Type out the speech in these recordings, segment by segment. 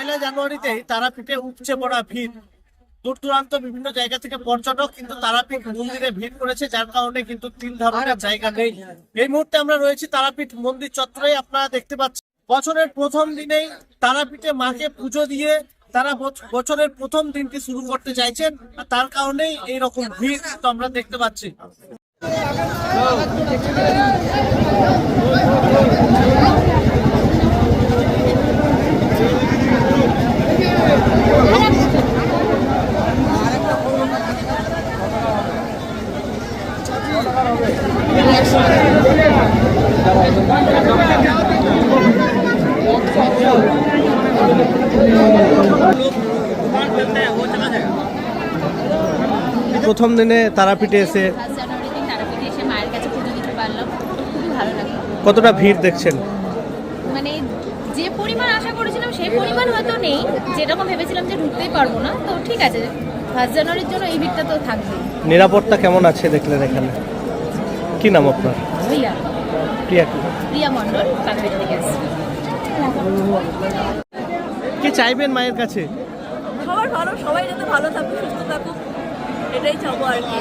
পয়লা জানুয়ারিতে তারাপীঠে উপচে পড়া ভিড়। দূর দূরান্ত বিভিন্ন জায়গা থেকে পর্যটক কিন্তু তারাপীঠ মন্দিরে ভিড় করেছে, যার কারণে কিন্তু তিন ধারণের জায়গা নেই। এই মুহূর্তে আমরা রয়েছি তারাপীঠ মন্দির চত্বরে, আপনারা দেখতে পাচ্ছেন। বছরের প্রথম দিনেই তারাপীঠে মাকে পুজো দিয়ে তারা বছ- বছরের প্রথম দিনটি শুরু করতে চাইছেন, আর তার কারণেই এই রকম ভিড় তো আমরা দেখতে পাচ্ছি। প্রথম দিনে তারাপীঠে এসে ফার্স্ট জানুয়ারি দিন তারাপীঠে এসে মায়ের কাছে পুজো দিতে পারলাম খুবই ভালো লাগল কতটা ভিড় দেখছেন? মানে যে পরিমাণ আশা করেছিলাম সেই পরিমাণ হয়তো নেই। যেরকম ভেবেছিলাম যে ঢুকতেই পারব না। তো ঠিক আছে ফার্স্ট জানুয়ারির জন্য এই ভিড়টা তো থাকবেই। নিরাপত্তা কেমন আছে দেখলেন এখানে? কি নাম আপনার? প্রিয়া প্রিয়া কি? প্রিয়া মণ্ডল বাংলাদেশ থেকে আসছি। চাইবেন মায়ের কাছে? সবার ভালো সবাই যাতে ভালো থাকুক সুস্থ থাকুক এটাই চাবো আর কি।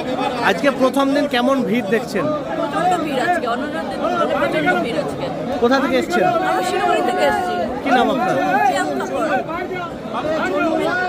আজকে প্রথম দিন কেমন ভিড় দেখছেন? প্রচণ্ড ভিড় আজকে অন্যান্য দিন থেকে ভিড় আজকে। কোথা থেকে এসছেন? আমরা শিলিগুড়ি থেকে এসেছি। কি নাম আপনার? প্রিয়াঙ্কা